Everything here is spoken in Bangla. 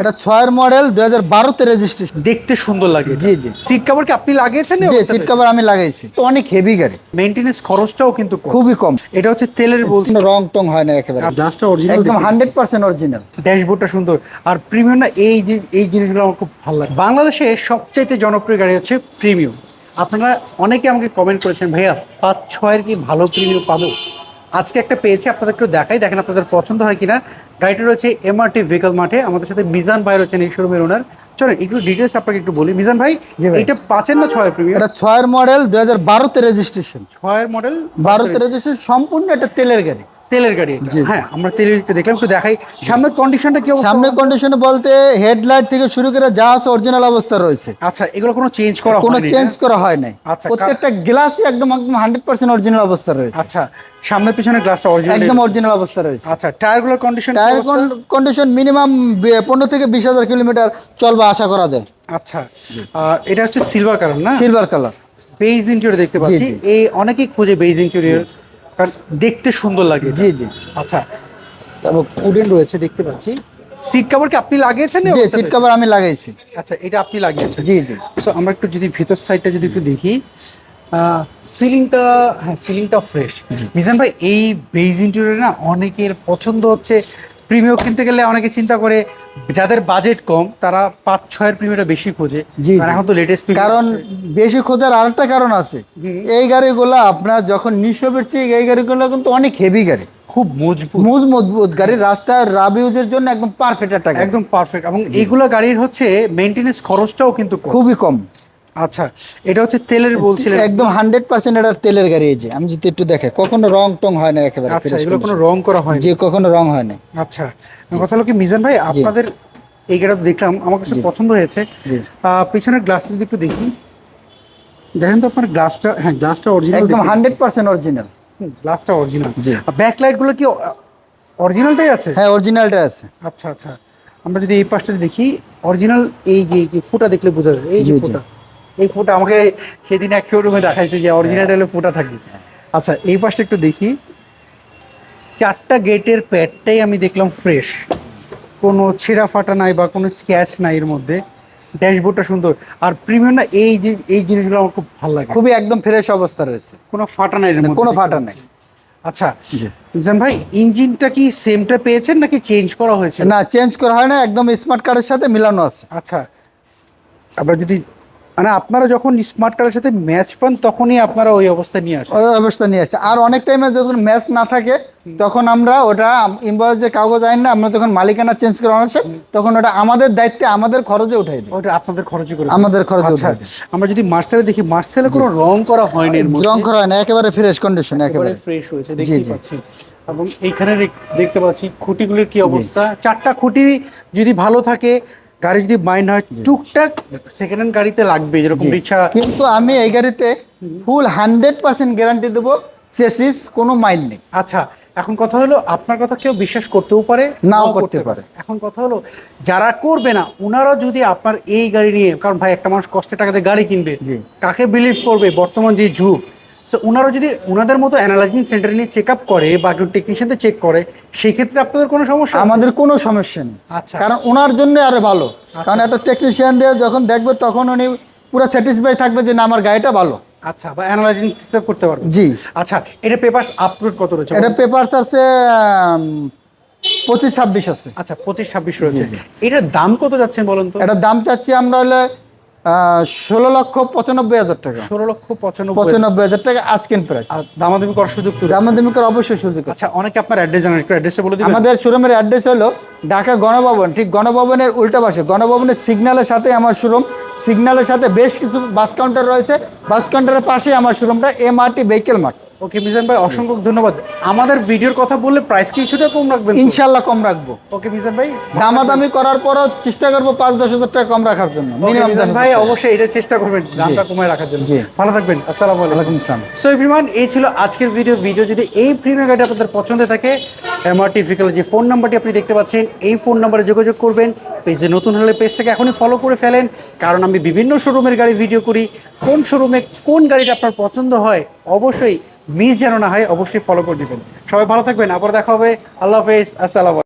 এটা ছয়ের মডেল দুই হাজার বারোতে রেজিস্ট্রেশন দেখতে সুন্দর লাগে জি জি। সিট কভার কি আপনি লাগিয়েছেন জি সিট কভার আমি লাগাইছি। তো অনেক হেভি গাড়ি। মেইনটেনেন্স খরচটাও কিন্তু খুবই কম। এটা হচ্ছে তেলের বলছি। কোনো রং টং হয় না একেবারে। গ্লাসটা অরিজিনাল একদম হান্ড্রেড পার্সেন্ট অরিজিনাল ড্যাশবোর্ডটা সুন্দর। আর প্রিমিয়াম না এই এই জিনিসগুলো আমার খুব ভালো লাগে। বাংলাদেশে সবচাইতে জনপ্রিয় গাড়ি হচ্ছে প্রিমিয়াম আপনারা অনেকে আমাকে কমেন্ট করেছেন ভাইয়া পাঁচ ছয়ের কি ভালো প্রিমিয়াম পাবো? আজকে একটা পেয়েছি আপনাদের একটু দেখাই। দেখেন আপনাদের পছন্দ হয় কিনা। গাড়িটা রয়েছে এমআরটি ভেহিকল মাঠে। আমাদের সাথে মিজান ভাই রয়েছেন এই শোরুমের ওনার চলেন একটু ডিটেলস আপনাকে একটু বলি। মিজান ভাই যে এটা পাঁচের না ছয়ের প্রিমিয়াম এটা ছয়ের মডেল দুই হাজার বারোতে রেজিস্ট্রেশন ছয়ের মডেল বারোতে রেজিস্ট্রেশন সম্পূর্ণ একটা তেলের গাড়ি। তেলের গাড়ি। হ্যাঁ আমরা তেলের একটু দেখলাম একটু দেখাই। সামনের কন্ডিশনটা কি অবস্থা? সামনে কন্ডিশনে বলতে হেডলাইট থেকে শুরু করে যা আছে অরিজিনাল অবস্থা রয়েছে। আচ্ছা এগুলো কোনো চেঞ্জ করা কোনো চেঞ্জ করা হয় নাই। আচ্ছা, প্রত্যেকটা গ্লাসই একদম একদম হান্ড্রেড পার্সেন্ট অরিজিনাল অবস্থা রয়েছে। আচ্ছা সামনের পিছনের গ্লাসটা অরিজিনাল একদম অরিজিনাল অবস্থা রয়েছে। আচ্ছা টায়ারগুলোর কন্ডিশন টায়ার কন্ডিশন মিনিমাম পনেরো থেকে বিশ হাজার কিলোমিটার চলবে আশা করা যায়। আচ্ছা এটা হচ্ছে সিলভার কালার না? সিলভার কালার বেজ ইন্টেরিয়র দেখতে পাচ্ছি। এই অনেকেই খোঁজে বেজ ইন্টেরিয়র কারণ দেখতে সুন্দর লাগে জি জি। আচ্ছা। এবং উডেন রয়েছে দেখতে পাচ্ছি। সিট কভার কি আপনি লাগিয়েছেন জি সিট কাভার আমি লাগাইছি। আচ্ছা এটা আপনি লাগিয়েছেন। জি জি। সো আমরা একটু যদি ভিতর সাইডটা যদি একটু দেখি সিলিংটা হ্যাঁ সিলিংটা ফ্রেশ মিজান ভাই এই বেজ ইন্টেরিয়র না অনেকের পছন্দ হচ্ছে প্রিমিয়াম কিনতে গেলে অনেকে চিন্তা করে যাদের বাজেট কম তারা পাঁচ ছয়ের প্রিমিয়ামটা বেশি খোঁজে। এখন তো লেটেস্ট কারণ বেশি খোঁজার আরেকটা কারণ আছে। এই গাড়িগুলো আপনার যখন নিঃসবের চেয়ে এই গাড়িগুলো কিন্তু অনেক হেভি গাড়ি। খুব মজবুত। মুজ মজবুত গাড়ি। রাস্তার রাব ইউজের জন্য একদম পারফেক্ট একটা একদম পারফেক্ট এবং এইগুলো গাড়ির হচ্ছে মেইনটেনেন্স খরচটাও কিন্তু খুবই কম। আচ্ছা এটা হচ্ছে তেলের বলছিলেন। একদম হান্ড্রেড পার্সেন্ট এটা তেলের গাড়ি এই যে। আমি যদি একটু দেখে কখনো রং টং হয় না একেবারে আচ্ছা এগুলো কোনো। রং করা হয় যে কখনো রং হয় না। আচ্ছা কথা হলো কি মিজান ভাই আপনাদের এই গাড়িটা দেখলাম আমার কাছে পছন্দ হয়েছে। পিছনের গ্লাসটা যদি একটু দেখি। দেখেন তো আপনার গ্লাসটা হ্যাঁ গ্লাসটা অরিজিনাল একদম হান্ড্রেড পার্সেন্ট অরিজিনাল গ্লাসটা অরিজিনাল। ব্যাক লাইটগুলো কি অরিজিনালটাই আছে? হ্যাঁ অরিজিনালটাই আছে। আচ্ছা আচ্ছা আমরা যদি এই পাশটা দেখি অরিজিনাল এই যে এই যে ফুটা দেখলে বোঝা যায় এই যে। ফুটা। এই ফুটা আমাকে সেদিন এক শোরুমে দেখাইছে যে অরিজিনাল হলে ফুটা থাকে আচ্ছা এই পাশে একটু দেখি। চারটা গেটের প্যাডটাই আমি দেখলাম ফ্রেশ কোনো ছেঁড়া ফাটা নাই বা কোনো স্ক্যাচ নাই এর মধ্যে। ড্যাশবোর্ডটা সুন্দর। আর প্রিমিয়াম না এই যে এই জিনিসগুলো আমার খুব ভালো লাগে। খুবই একদম ফ্রেশ অবস্থা রয়েছে। কোনো ফাটা নাই কোনো ফাটা নাই। আচ্ছা। ভাই ইঞ্জিনটা কি সেমটা পেয়েছেন নাকি চেঞ্জ করা হয়েছে? না চেঞ্জ করা হয় না একদম স্মার্ট কার্ডের সাথে মিলানো আছে। আচ্ছা আবার যদি মানে আপনারা যখন স্মার্ট কার্ডের সাথে ম্যাচ পান তখনই আপনারা ওই অবস্থা নিয়ে আসেন। ওই অবস্থা নিয়ে আসে। আর অনেক টাইমে যখন ম্যাচ না থাকে তখন আমরা ওটা ইনভয়েস যে কাগজ আইন না আমরা যখন মালিকানা চেঞ্জ করা হচ্ছে তখন ওটা আমাদের দায়িত্বে আমাদের খরচে উঠাই দিই। ওটা আপনাদের খরচে করে আমাদের খরচে আচ্ছা উঠাই আমরা যদি মার্সেলে দেখি মার্সেলে কোনো রং করা হয়নি রং করা হয় না একেবারে ফ্রেশ কন্ডিশন একেবারে ফ্রেশ হয়েছে জি। পাচ্ছি। এবং এইখানে দেখতে পাচ্ছি খুঁটিগুলির কি অবস্থা। চারটা খুঁটি যদি ভালো থাকে গাড়ি যদি মাইন্ড হয় টুকটাক সেকেন্ড হ্যান্ড গাড়িতে লাগবে যেরকম। রিক্সা কিন্তু আমি এই গাড়িতে ফুল হান্ড্রেড পার্সেন্ট গ্যারান্টি দেবো চেসিস কোনো মাইন্ড নেই আচ্ছা এখন কথা হলো আপনার কথা কেউ বিশ্বাস করতেও পারে নাও করতে পারে। এখন কথা হলো যারা করবে না ওনারা যদি আপনার এই গাড়ি নিয়ে কারণ ভাই একটা মানুষ কষ্টের টাকাতে গাড়ি কিনবে। কাকে বিলিভ করবে বর্তমান যে যুগ সো ওনারা যদি ওনাদের মতো অ্যানালাইজিং সেন্টার নিয়ে চেক আপ করে বা একটু টেকনিশিয়ানদের চেক করে সেই ক্ষেত্রে আপনাদের কোনো সমস্যা আমাদের কোনো সমস্যা নেই। আচ্ছা। কারণ ওনার জন্য আরও ভালো। কারণ একটা টেকনিশিয়ান দিয়ে যখন দেখবে তখন উনি পুরো স্যাটিসফাই থাকবে যে না আমার গাড়িটা ভালো। আচ্ছা বা অ্যানালাইজিং করতে পারবে। জি। আচ্ছা এটা পেপারস আপলোড কত রয়েছে? এটা পেপারস আছে পঁচিশ ছাব্বিশ আছে। আচ্ছা পঁচিশ ছাব্বিশ রয়েছে। এটার দাম কত যাচ্ছে বলুন তো? এটার দাম চাচ্ছি আমরা হলে ষোলো লক্ষ পঁচানব্বই হাজার টাকা। ষোলো লক্ষ পঁচানব্বই পঁচানব্বই হাজার টাকা আজকেন প্রাইস দামাদামি করার সুযোগ দামাদামি করার অবশ্যই সুযোগ আচ্ছা অনেকে আপনার অ্যাড্রেস জানেন একটু অ্যাড্রেসটা বলে দিবেন? আমাদের শোরুমের অ্যাড্রেস হলো ঢাকা গণভবন। ঠিক গণভবনের উল্টা পাশে। গণভবনের সিগন্যালের সাথে আমার শোরুম সিগন্যালের সাথে বেশ কিছু বাস কাউন্টার রয়েছে। বাস কাউন্টারের পাশে আমার শোরুমটা M R T vehicle mart okay Mizan ভাই অসংখ্য ধন্যবাদ। আমাদের ভিডিওর কথা বললে প্রাইস কিছুটা কম রাখবেন? ইনশাল্লাহ কম রাখব। ওকে মিজান ভাই দামাদামি করার পরও চেষ্টা করব পাঁচ দশ হাজার টাকা কম রাখার জন্য মিনিমাম ভাই অবশ্যই এটা চেষ্টা করবেন দামটা কমায় রাখার জন্য। ভালো থাকবেন আসসালামু আলাইকুম। আসসালাম। সো এভরিওয়ান এই ছিল আজকের ভিডিও ভিডিও যদি এই প্রিমিয়াম গাড়ি আপনাদের পছন্দ থাকে এমআরটি ভিকেল যে ফোন নাম্বারটি আপনি দেখতে পাচ্ছেন এই ফোন নাম্বারে যোগাযোগ করবেন। পেজে নতুন হলে পেজটাকে এখনই ফলো করে ফেলেন। কারণ আমি বিভিন্ন শোরুমের গাড়ি ভিডিও করি। কোন শোরুমে কোন গাড়িটা আপনার পছন্দ হয় অবশ্যই মিস যেন না হয়, অবশ্যই ফলো করে দিবেন। সবাই ভালো থাকবেন, আবার দেখা হবে। আল্লাহ হাফেজ, আসসালাম